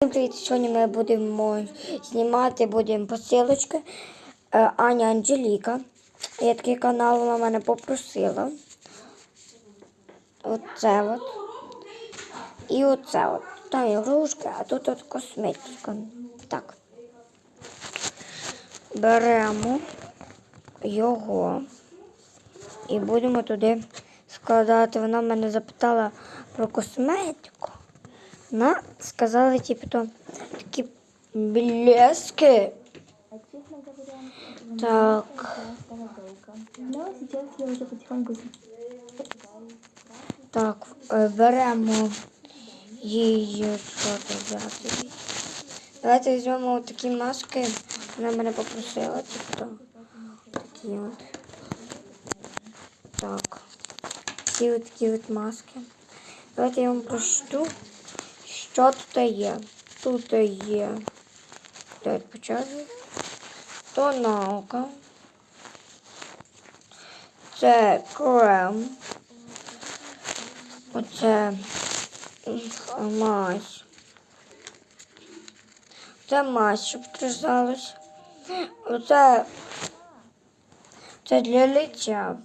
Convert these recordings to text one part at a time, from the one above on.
Всім привіт! Сьогодні ми будемо знімати будемо посилочки. Е, Аня Анжеліка. Є такий канал, вона мене попросила. Оце от. І оце от. Там ігрушки, а тут от косметика. Так. Беремо його і будемо туди складати. Вона мене запитала про косметику. Вона сказала, типу, то такі блески. Так. Но сейчас я уже потихоньку так, е, беремо її. Що взяти? Давайте візьмемо такі маски. Вона мене попросила, типу, то такі от. Так. Ці от такі от маски. Давайте я вам прочту, що тут є. Тут є. Давайте почати. Тоналка. Це крем. Оце мазь. Це мазь, щоб прижалась. Оце це для лиця.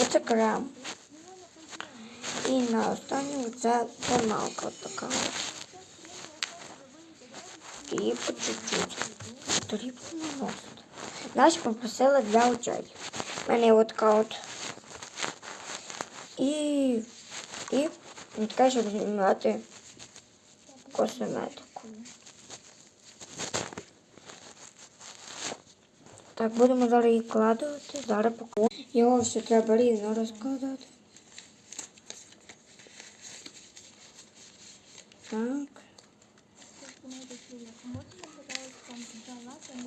Оце крем. І на останньому це тоналка така. І по чуть-чуть. Потрібно наносити. Наші попросила для очей. У мене от така от. І, і така, щоб знімати косметику. Так, будемо зараз її кладувати. Зараз покладемо. Його все треба рівно розкладати. Так.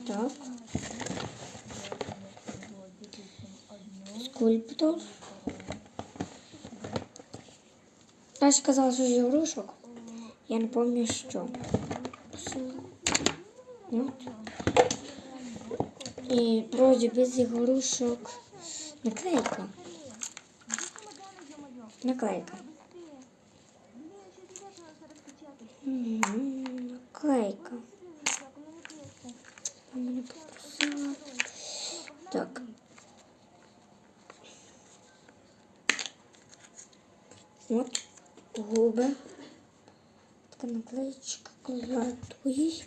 Так. Скульптор. Далі казала, що з ігрушок. Я не пам'ятаю, що. От. І вроді без ігрушок. Наклейка. Наклейка. Попросила. Так. От губи. Така наклеїчка кладу їй.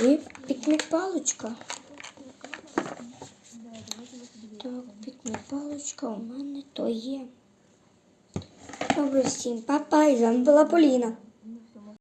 І пікник паличка. Так, пікник паличка у мене то є. Добре, всім папа, і з вами була Поліна.